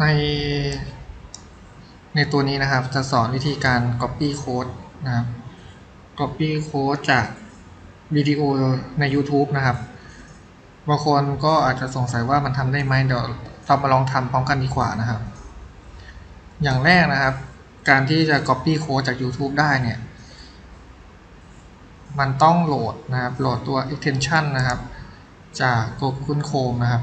ในในตัวนี้นะครับจะสอนวิธีการ copy code นะครับ copy code จากวิดีโอใน YouTube นะครับบางคนก็อาจจะสงสัยว่ามันทำได้ไหมเดี๋ยวเรามาลองทำพร้อมกันดีกว่านะครับ อย่างแรกนะครับ การที่จะ copy code จาก YouTube ได้เนี่ย มันต้องโหลดนะครับโหลดตัว extension นะครับ จากตัว Google Chrome นะครับ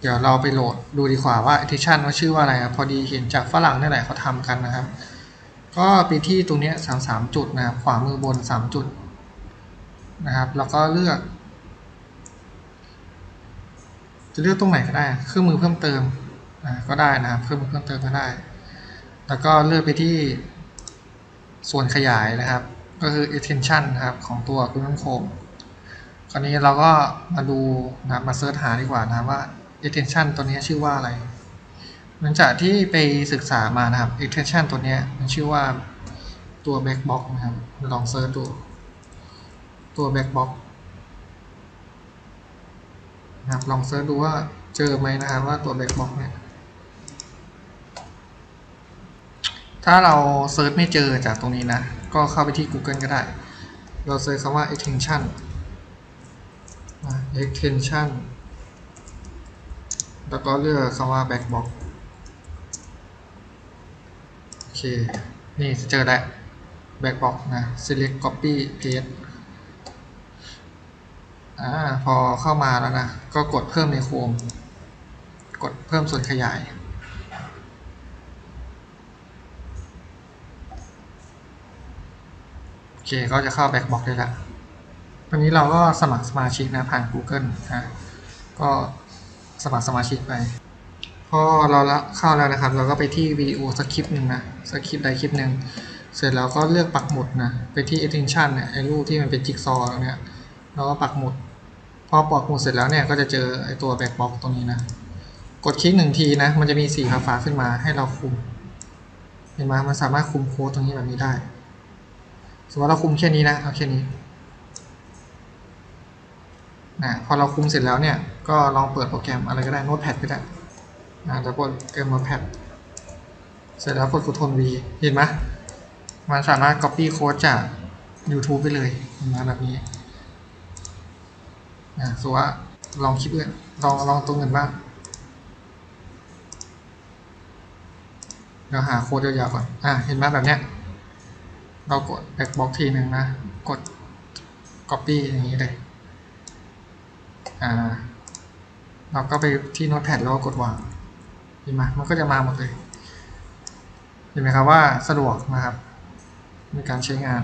เดี๋ยวเราไปโหลดดูดีกว่าว่า extension ว่าชื่อว่าอะไรครับพอดีเห็นจากฝรั่งนี่แหละเขาทำกันนะครับ ก็ไปที่ตรงนี้สามสามจุดนะครับขวามือบนสามจุดนะครับ แล้วก็เลือก จะเลือกตรงไหนก็ได้ เครื่องมือเพิ่มเติมก็ได้นะครับเครื่องมือเพิ่มเติมก็ได้ แล้วก็เลือกไปที่ส่วนขยายนะครับ ก็คือ extension นะครับของตัว Google Chrome คราวนี้เราก็มาดูนะมาเสิร์ชหาดีกว่านะว่า extension ตัวนี้ชื่อว่าอะไร หลังจากที่ไปศึกษามานะครับ extension ตัวนี้มันชื่อว่าตัว backbox นะครับ ลองเสิร์ชดูตัว backbox นะครับ ลองเสิร์ชดูว่าเจอไหมนะครับว่าตัว backbox เนี่ย ถ้าเราเซิร์ชไม่เจอจากตรงนี้นะ ก็เข้าไปที่ Google ก็ได้ เราเซิร์ชคำว่า extension extension แล้วก็เลือกคำว่า backbox โอเค นี่เจอแล้ว backbox นะ select copy paste อ่า พอเข้ามาแล้วนะ ก็กดเพิ่มในโคม กดเพิ่มส่วนขยายโอเค ก็จะเข้า backbox ได้แล้ววันนี้เราก็สมัครสมาชิกนะผ่าน Google นะ ก็ สมัครสมาชิกไปพอเราละเข้าแล้วนะครับ เราก็ไปที่วิดีโอสักคลิปหนึ่งนะสักคลิปใดคลิปหนึ่งเสร็จแล้วก็เลือกปักหมุดนะไปที่ extension เนี่ยไอ้รูปที่มันเป็นจิ๊กซอว์เนี้ยเราก็ปักหมุด พอปักหมุดเสร็จแล้วเนี่ยก็จะเจอไอ้ตัว backbox ตรงนี้นะกดคลิกหนึ่งทีนะมันจะมีสีฟ้าขึ้นมาให้เราคุมเห็นไหมมันสามารถคุมโค้ดตรงนี้แบบนี้ได้สมมติเราคุมแค่นี้นะเอาแค่นี้ นะพอเราคุมเสร็จแล้วเนี่ย ก็ลองเปิดโปรแกรมอะไรก็ได้โน้ตแพดก็ได้นะจะกดเกมโน้ตแพดเสร็จแล้วกด Ctrl V เห็นไหมมันสามารถ Copy โค้ดจาก YouTube ไปเลยมาแบบนี้นะสมมติว่าลองคลิปอื่นลองลองตรงอื่นบ้างเดี๋ยวหาโค้ดยาวๆก่อน อะ เห็นไหมแบบเนี้ย เรากด backbox ทีหนึ่งนะ กด copy อย่างนี้เลย อ่าเราก็ไปที่ notepad แล้วก็กดวางเห็นไหมมันก็จะมาหมดเลย เห็นไหมครับว่าสะดวกนะครับ ในการใช้งาน